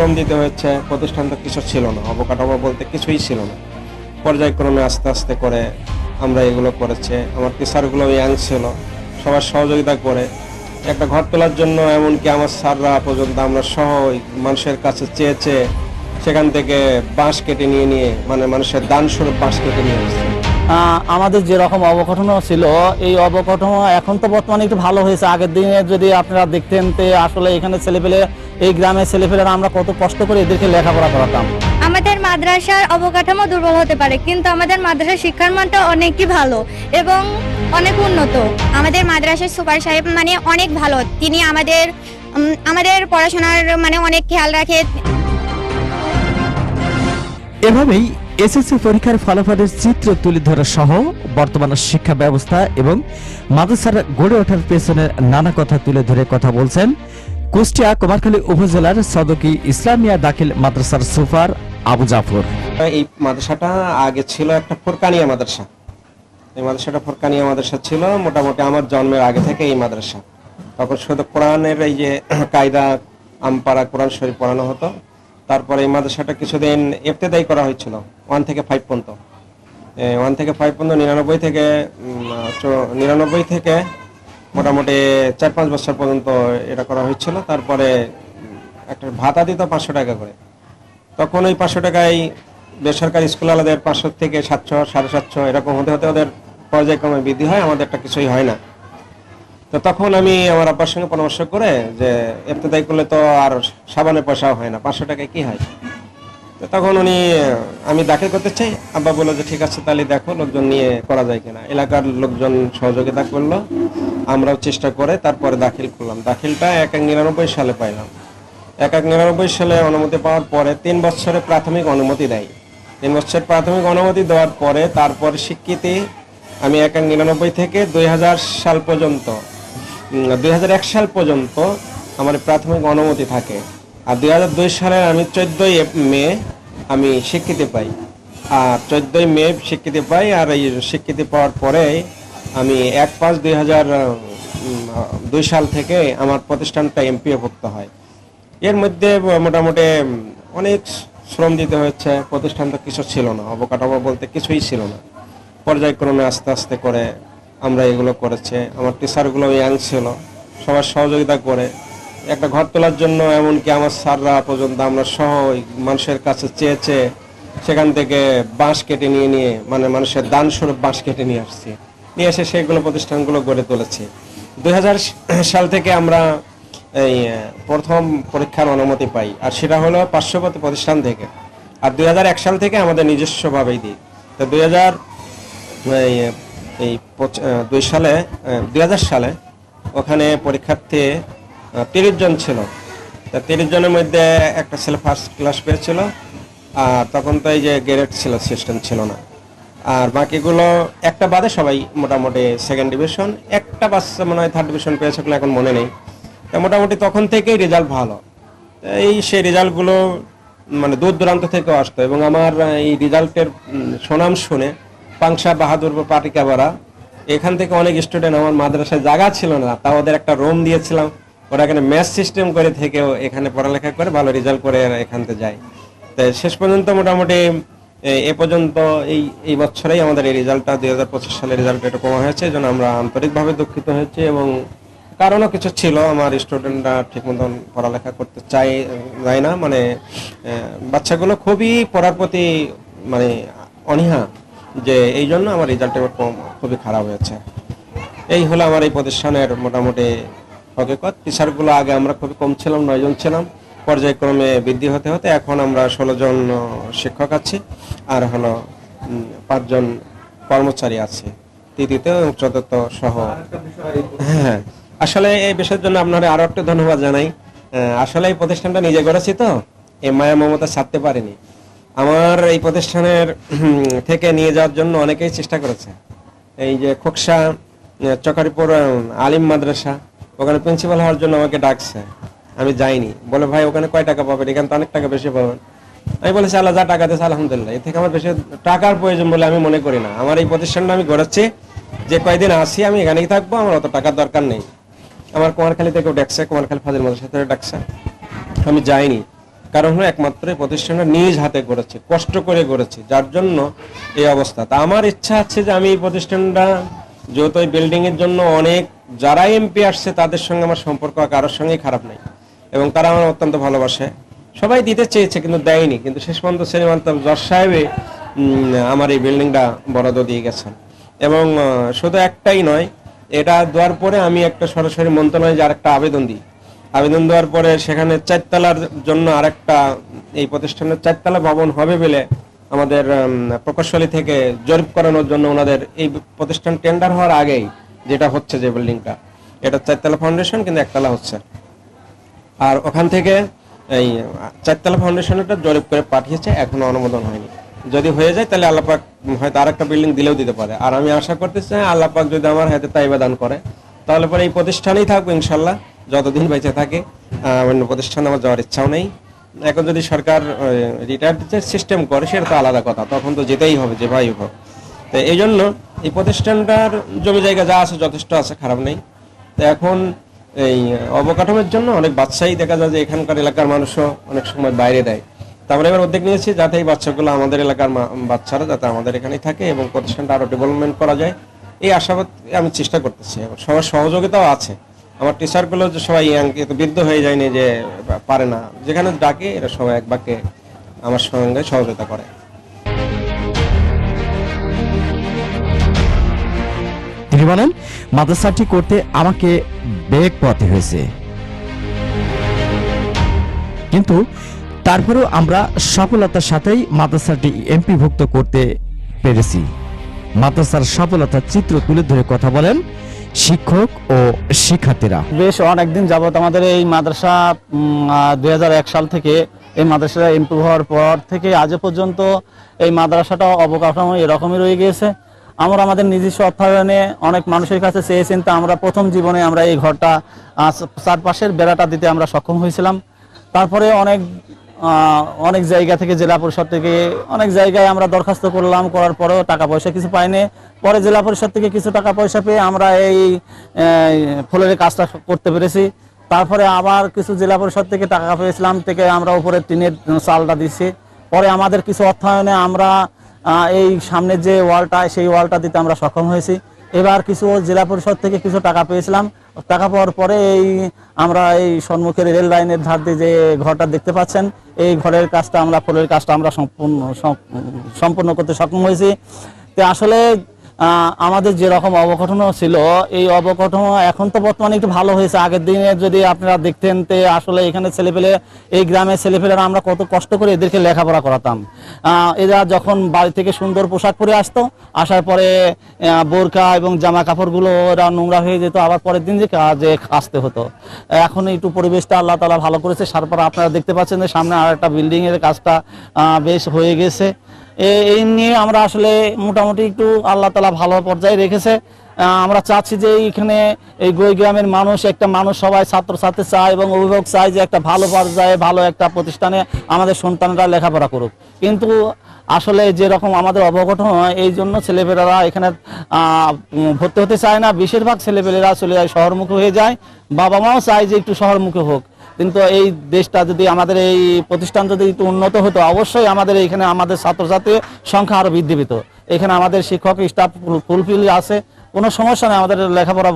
শ্রম দিতে হয়েছে প্রতিষ্ঠান তো কিছু ছিল না অবকাঠামো বলতে কিছুই ছিল না। পর্যায়ক্রমে আস্তে আস্তে করে আমরা এগুলো করেছে। আমার টিচারগুলো ইয়াং ছিল সবার সহযোগিতা করে। একটা ঘর তোলার জন্য এমনকি আমার স্যাররা পর্যন্ত আমরা সহ মানুষের কাছে চেয়ে চেয়ে সেখান থেকে বাঁশ কেটে নিয়ে নিয়ে মানে মানুষের দান স্বরূপ বাঁশ কেটে নিয়ে আহ, আমাদের যেরকম অবকাঠামো ছিল এই অবকাঠামো এখন তো বর্তমানে একটু ভালো হয়েছে। আগের দিনে যদি আপনারা দেখতেন তে আসলে এখানে ছেলেপেলে এই গ্রামের ছেলেপেলেরা আমরা কত কষ্ট করে এদেরকে লেখাপড়া করাতাম। আমাদের মাদ্রাসার অবকাঠামো দুর্বল হতে পারে কিন্তু আমাদের মাদ্রাসার শিক্ষার মানটা অনেকই ভালো এবং অনেক উন্নত। আমাদের মাদ্রাসার সুপার সাহেব মানে অনেক ভালো তিনি আমাদের আমাদের পড়াশোনার মানে অনেক খেয়াল রাখে। এভাবেই এসএসসি পরীক্ষার ফলাফলের চিত্র তুলে ধরা সহ বর্তমান শিক্ষা ব্যবস্থা এবং মাদ্রাসার গড়ে ওঠার পেছনে নানা কথা তুলে ধরে কথা বলছেন কুষ্টিয়া কুমারখালী উপজেলার সদকি ইসলামিয়া দাখিল মাদ্রাসার সুপার আবু জাফর। এই মাদ্রাসাটা আগে ছিল একটা ফোরকানিয়া মাদ্রাসা। এই মাদ্রাসাটা ফোরকানিয়া মাদ্রাসা ছিল, মোটামুটি আমার জন্মের আগে থেকে এই মাদ্রাসা। তখন শুধু কোরআনের এই যে কায়দা, আমপাড়া, কোরআন শরীফ পড়ানো হতো। তারপরে এই মাদ্রাসাটা কিছুদিন ইফতেদায়ী করা হয়েছিল, ওয়ান থেকে ফাইভ পর্যন্ত। ওয়ান থেকে ফাইভ পর্যন্ত, নিরানব্বই থেকে নিরানব্বই থেকে মোটামুটি চার পাঁচ বছর পর্যন্ত এটা করা হয়েছিল। তারপরে একটা ভাতা দিত পাঁচশো টাকা করে। তখন ওই পাঁচশো টাকায় বেসরকারি স্কুল পাঁচশো থেকে সাতশো, সাড়ে সাতশো এরকম হতে হতে ওদের পর্যায়ক্রমে বৃদ্ধি হয়, আমাদের একটা কিছুই হয় না। তো তখন আমি আমার আব্বার সঙ্গে পরামর্শ করে যে এফতেদায়ী করলে তো আর সাবানের পয়সাও হয় না, পাঁচশো টাকায় কি হয়? তো তখন উনি, আমি দাখিল করতে চাই। আব্বা বলল যে, ঠিক আছে, তাহলে দেখো লোকজন নিয়ে করা যায় কিনা। এলাকার লোকজন সহযোগিতা করল। আমরাও চেষ্টা করে, তারপরে দাখিল করলাম। দাখিলটা এক এক নিরানব্বই সালে পাইলাম। এক এক নিরানব্বই সালে অনুমতি পাওয়ার পরে তিন বছরে প্রাথমিক অনুমতি দেয়। তিন বছর প্রাথমিক অনুমতি দেওয়ার পরে তারপর স্বীকৃতি আমি এক এক নিরানব্বই থেকে দুই হাজার সাল পর্যন্ত দুই হাজার এক সাল পর্যন্ত আমার প্রাথমিক অনুমতি থাকে। আর দুই সালের আমি চোদ্দোই মে আমি স্বীকৃতি পাই। আর চোদ্দোই মে স্বীকৃতি পাই আর এই স্বীকৃতি পাওয়ার পরে আমি এক পাঁচ দুই হাজার দুই সাল থেকে আমার প্রতিষ্ঠানটা এমপিওভুক্ত হয়। এর মধ্যে মোটামুটি অনেক শ্রম দিতে হয়েছে। প্রতিষ্ঠান তো কিছু ছিল না, অবকাঠামো বলতে কিছুই ছিল না। পর্যায়ক্রমে আস্তে আস্তে করে আমরা এগুলো করেছে। আমার টিচারগুলো ইয়াং ছিল, সবার সহযোগিতা করে। একটা ঘর তোলার জন্য এমনকি আমার স্যাররা পর্যন্ত আমরা সহ মানুষের কাছে চেয়ে চেয়ে সেখান থেকে বাঁশ কেটে নিয়ে নিয়ে মানে মানুষের দান স্বরূপ বাঁশ কেটে নিয়ে আসছি। নিয়ে এসে সেগুলো প্রতিষ্ঠানগুলো গড়ে তুলেছি। দু হাজার সাল থেকে আমরা এই প্রথম পরীক্ষার অনুমতি পাই, আর সেটা হলো পার্শ্ববর্তী প্রতিষ্ঠান থেকে। আর দুই হাজার এক সাল থেকে আমাদের নিজস্বভাবেই দিই তো দুই হাজার এই দুই সালে দুই হাজার সালে ওখানে পরীক্ষার্থী তিরিশ জন ছিল। তা তিরিশ জনের মধ্যে একটা ছেলে ফার্স্ট ক্লাস পেয়েছিল, আর তখন তো এই যে গ্রেড ছিল সিস্টেম ছিল না। আর বাকিগুলো একটা বাদে সবাই মোটামুটি সেকেন্ড ডিভিশন একটা বাচ্চা মনে হয় থার্ড ডিভিশন পেয়েছে কিনা এখন মনে নেই। তা মোটামুটি তখন থেকেই রেজাল্ট ভালো। এই সেই রেজাল্টগুলো মানে দূর দূরান্ত থেকেও আসতো এবং আমার এই রেজাল্টের সুনাম শুনে পাংশা বাহাদুরপুর পাটিকাবাড়া এখান থেকে অনেক স্টুডেন্ট আমার মাদ্রাসায় জায়গা ছিল না তা ওদের একটা রুম দিয়েছিলাম। ওরা এখানে ম্যাথ সিস্টেম করে থেকেও এখানে পড়ালেখা করে ভালো রেজাল্ট করে এখান থেকে যায়। তো শেষ পর্যন্ত মোটামুটি এ- পর্যন্ত এই এই বছরেই আমাদের এই রেজাল্টটা, দুই হাজার পঁচিশ সালের রেজাল্ট একটু কমা হয়েছে জন্য আমরা আন্তরিকভাবে দুঃখিত হয়েছি এবং কারণও কিছু ছিল। আমার স্টুডেন্টরা ঠিক মতন পড়ালেখা করতে চাই যায় না। মানে বাচ্চাগুলো খুবই পড়ার প্রতি মানে অনীহা যে এই জন্য আমার রেজাল্ট এবার কম, খুবই খারাপ হয়েছে। এই হলো আমার এই প্রতিষ্ঠানের মোটামুটি হকিকত টিচারগুলো আগে আমরা খুবই কম ছিলাম, নয়জন ছিলাম। পর্যায়ক্রমে বৃদ্ধি হতে হতে এখন আমরা ষোলো জন শিক্ষক আছি আর হলো পাঁচজন কর্মচারী আছে। তৃতীয়ত এবং চতুর্থ সহ। হ্যাঁ আসলে এই বিষয়ের জন্য আপনারা আরও একটু ধন্যবাদ জানাই। আসলে এই প্রতিষ্ঠানটা নিজে করেছি তো, এই মায়া মমতা ছাড়তে পারিনি। আমার এই প্রতিষ্ঠানের থেকে নিয়ে যাওয়ার জন্য অনেকেই চেষ্টা করেছে। এই যে খোকসা চকারিপুর আলিম মাদ্রাসা, ওখানে প্রিন্সিপাল হওয়ার জন্য আমাকে ডাকছে। আমি যাইনি। বলে, ভাই, ওখানে কয় টাকা পাবেন? এখানে তো অনেক টাকা বেশি পাবেন। আমি বলেছি, আল্লাহ যা টাকা দিয়েছে, আলহামদুলিল্লাহ। এর থেকে আমার বেশি টাকার প্রয়োজন বলে আমি মনে করি না। আমার এই প্রতিষ্ঠানটা আমি গড়াচ্ছি, যে কয়দিন আসি আমি এখানেই থাকব, আমার অত টাকার দরকার নেই। আমার কুমারখালী থেকেও ডাকছে, কুমারখালী ফাজিল মাদ্রাসা থেকে ডাকছে। আমি যাইনি। কারণ হলো একমাত্র এই প্রতিষ্ঠানটা নিজ হাতে করেছে কষ্ট করে করেছে যার জন্য এই অবস্থা। তা আমার ইচ্ছা আছে যে আমি এই প্রতিষ্ঠানটা, যেহেতু এই বিল্ডিং এর জন্য অনেক, যারা এমপি আসছে, তাদের সঙ্গে আমার সম্পর্ক কারোর সঙ্গেই খারাপ নেই। এবং তারা আমার অত্যন্ত ভালোবাসে। সবাই দিতে চেয়েছে, কিন্তু দেয়নি। কিন্তু শেষ পর্যন্ত শ্রীমান জজ সাহেবে আমার এই বিল্ডিংটা বরাদ্দ দিয়ে গেছেন। এবং শুধু একটাই নয়, এটা দেওয়ার পরে আমি একটা সরাসরি মন্ত্রণালয়ে যে আরেকটা আবেদন দিই। আবেদন দেওয়ার পরে সেখানে চারতলার জন্য আরেকটা, এই প্রতিষ্ঠানের চারতলা ভবন হবে বলে আমাদের প্রকৌশলী থেকে জরিপ করানোর জন্য ওনাদের এই প্রতিষ্ঠান টেন্ডার হওয়ার আগেই যেটা হচ্ছে যে বিল্ডিংটা। এটা চারতলা ফাউন্ডেশন কিন্তু একতলা হচ্ছে। আর ওখান থেকে এই চারতলা ফাউন্ডেশনটা জরিপ করে পাঠিয়েছে, এখনও অনুমোদন হয়নি। যদি হয়ে যায় তাহলে আল্লাপাক হয়তো আর একটা বিল্ডিং দিলেও দিতে পারে। আর আমি আশা করতে চাই আল্লাপাক যদি আমার হাতে তাইবা দান করে, তাহলে পরে এই প্রতিষ্ঠানেই থাকব ইনশাল্লাহ, যতদিন বেঁচে থাকে। অন্য প্রতিষ্ঠানে আমার যাওয়ার ইচ্ছাও নেই। এখন যদি সরকার রিটায়ার সিস্টেম করে, সেটা তো আলাদা কথা, তখন তো যেতেই হবে, যে ভাই হোক। তো এই জন্য এই প্রতিষ্ঠানটার জমি জায়গা যা আছে, যথেষ্ট আছে, খারাপ নেই। তো এখন এই অবকাঠামোর জন্য অনেক বাচ্চাই দেখা যায় যে এখানকার এলাকার মানুষও অনেক সময় বাইরে দেয়। তা আমরা এবার উদ্যোগ নিয়েছি যাতে এই বাচ্চাগুলো আমাদের এলাকার বাচ্চারা যাতে আমাদের এখানেই থাকে এবং প্রতিষ্ঠানটা আরও ডেভেলপমেন্ট করা যায়। এই আশাবাদ আমি চেষ্টা করতেছি। সবার সহযোগিতাও আছে। আমার টিচারগুলো যে সবাই ইয়াং বৃদ্ধ হয়ে যায়নি যে পারে না। যেখানে ডাকে, এরা সবাই এক বাক্যে আমার সঙ্গে সহযোগিতা করে। তিনি বলেন, মাদ্রাসাটি করতে আমাকে বেগ পথে হয়েছে। কিন্তু তারপরেও আমরা সফলতার সাথেই মাদ্রাসাটি এমপিভুক্ত করতে পেরেছি। মাদ্রাসার সফলতার চিত্র তুলে ধরে কথা বলেন শিক্ষক ও শিক্ষার্থীরা। বেশ, অনেকদিন যাবত আমাদের এই মাদ্রাসা দুই হাজার এক সাল থেকে এই মাদ্রাসা ইমপ্রুভ হওয়ার পর থেকে আজও পর্যন্ত এই মাদ্রাসাটা অবকাঠামো এরকমই রয়ে গিয়েছে। আমরা আমাদের নিজস্ব অর্থায়নে অনেক মানুষের কাছে চেয়েছেন, তা আমরা প্রথম জীবনে আমরা এই ঘরটা চারপাশের বেড়াটা দিতে আমরা সক্ষম হয়েছিলাম। তারপরে অনেক অনেক জায়গা থেকে জেলা পরিষদ থেকে অনেক জায়গায় আমরা দরখাস্ত করলাম, করার পরেও টাকা পয়সা কিছু পাইনি। পরে জেলা পরিষদ থেকে কিছু টাকা পয়সা পেয়ে আমরা এই ফুলের কাজটা করতে পেরেছি। তারপরে আবার কিছু জেলা পরিষদ থেকে টাকা পেয়েছিলাম, থেকে আমরা উপরে টিনের চালটা দিচ্ছি পরে আমাদের কিছু অর্থায়নে আমরা এই সামনে যে ওয়ালটা, সেই ওয়ালটা দিতে আমরা সক্ষম হয়েছি। এবার কিছু জেলা পরিষদ থেকে কিছু টাকা পেয়েছিলাম। টাকা পাওয়ার পরে এই আমরা এই সম্মুখের রেল লাইনের ধার দিয়ে যে ঘরটা দেখতে পাচ্ছেন, এই ঘরের কাজটা আমরা, ফুলের কাজটা আমরা সম্পূর্ণ সম- সম্পূর্ণ করতে সক্ষম হয়েছি। তো আসলে আমাদের যেরকম অবকাঠামো ছিল, এই অবকাঠামো এখন তো বর্তমানে একটু ভালো হয়েছে। আগের দিনে যদি আপনারা দেখতেন তে আসলে এখানে ছেলেপেলে, এই গ্রামের ছেলেপেলেরা আমরা কত কষ্ট করে এদেরকে লেখাপড়া করাতাম। এরা যখন বাড়ি থেকে সুন্দর পোশাক পরে আসতো, আসার পরে বোরকা এবং জামা কাপড়গুলো ওরা নোংরা হয়ে যেত, আবার পরের দিন যে কাজে আসতে হতো। এখন একটু পরিবেশটা আল্লাহ তালা ভালো করেছে। তারপর আপনারা দেখতে পাচ্ছেন যে সামনে আর একটা বিল্ডিং এর কাজটা বেশ হয়ে গেছে। এই নিয়ে আমরা আসলে মোটামুটি একটু আল্লাহ তালা ভালো পর্যায়ে রেখেছে। আমরা চাচ্ছি যে এইখানে এই গই গ্রামের মানুষ, একটা মানুষ সবাই ছাত্রছাত্রী চায় এবং অভিভাবক চায় যে একটা ভালো পর্যায়ে, ভালো একটা প্রতিষ্ঠানে আমাদের সন্তানরা লেখাপড়া করুক। কিন্তু আসলে যেরকম আমাদের অবঘটন হয়, এই জন্য ছেলেপেলেরা এখানে ভর্তি হতে চায় না। বেশিরভাগ ছেলেপেলেরা চলে যায় শহরমুখী হয়ে যায়। বাবা মাও চায় যে একটু শহরমুখী হোক। কিন্তু এই দেশটা যদি আমাদের এই প্রতিষ্ঠান যদি একটু উন্নত হতো, অবশ্যই আমাদের এখানে আমাদের ছাত্রছাত্রীর সংখ্যা আরও বৃদ্ধি পেত। এখানে আমাদের শিক্ষক স্টাফ ফুলফিল আছে। কোনো সমস্যা নেই, আমাদের লেখাপড়া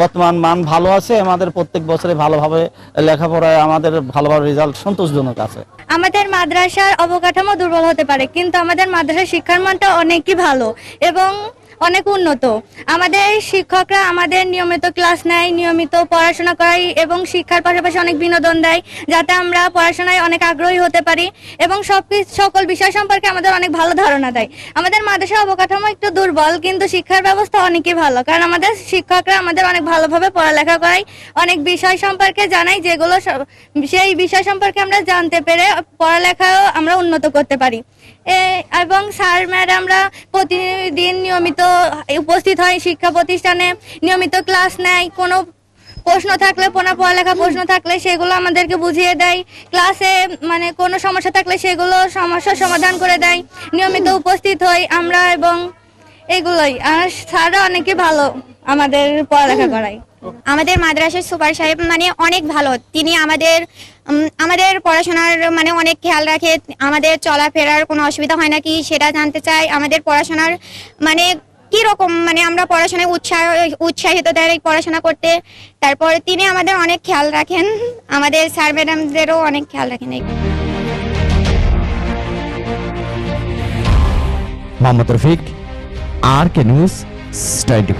বর্তমান মান ভালো আছে। আমাদের প্রত্যেক বছরে ভালোভাবে লেখাপড়ায় আমাদের ভালোভাবে রেজাল্ট সন্তোষজনক আছে। আমাদের মাদ্রাসার অবকাঠামো দুর্বল হতে পারে, কিন্তু আমাদের মাদ্রাসার শিক্ষার মানটা অনেকই ভালো। এবং অনেক উন্নত। আমাদের শিক্ষকরা আমাদের নিয়মিত ক্লাস নেয়, নিয়মিত পড়াশোনা করায় এবং শিক্ষার পাশাপাশি অনেক বিনোদন দেয়, যাতে আমরা পড়াশোনায় অনেক আগ্রহী হতে পারি এবং সব সকল বিষয় সম্পর্কে আমাদের অনেক ভালো ধারণা দেয়। আমাদের মাদ্রাসা অবকাঠামো একটু দুর্বল, কিন্তু শিক্ষার ব্যবস্থা অনেকই ভালো, কারণ আমাদের শিক্ষকরা আমাদের অনেক ভালোভাবে পড়ালেখা করায়, অনেক বিষয় সম্পর্কে জানাই যেগুলো সেই বিষয় সম্পর্কে আমরা জানতে পেরে পড়ালেখাও আমরা উন্নত করতে পারি। এবং স্যার, ম্যাডামরা প্রতিদিন নিয়মিত উপস্থিত হয় শিক্ষা প্রতিষ্ঠানে নিয়মিত ক্লাস নেয় কোনো প্রশ্ন থাকলে কোনো পড়ালেখা প্রশ্ন থাকলে সেগুলো আমাদেরকে বুঝিয়ে দেয়। ক্লাসে মানে কোনো সমস্যা থাকলে সেগুলো সমস্যার সমাধান করে দেয়। নিয়মিত উপস্থিত হই আমরা এবং এগুলোই। আর স্যাররা অনেকে ভালো আমাদের পড়ালেখা করায়। আমাদের মাদ্রাসার সুপার সাহেব মানে অনেক ভালো। তিনি আমাদের আমাদের পড়াশোনার মানে অনেক খেয়াল রাখে। আমাদের চলাফেরার কোনো অসুবিধা হয় নাকি সেটা জানতে চাই আমাদের পড়াশোনার মানে কি রকম মানে আমরা পড়াশোনায় উৎসাহ, উৎসাহিত দেয় পড়াশোনা করতে। তারপর তিনি আমাদের অনেক খেয়াল রাখেন। আমাদের স্যার ম্যাডামদেরও অনেক খেয়াল রাখেন Mohammad Rafiq, R K news twenty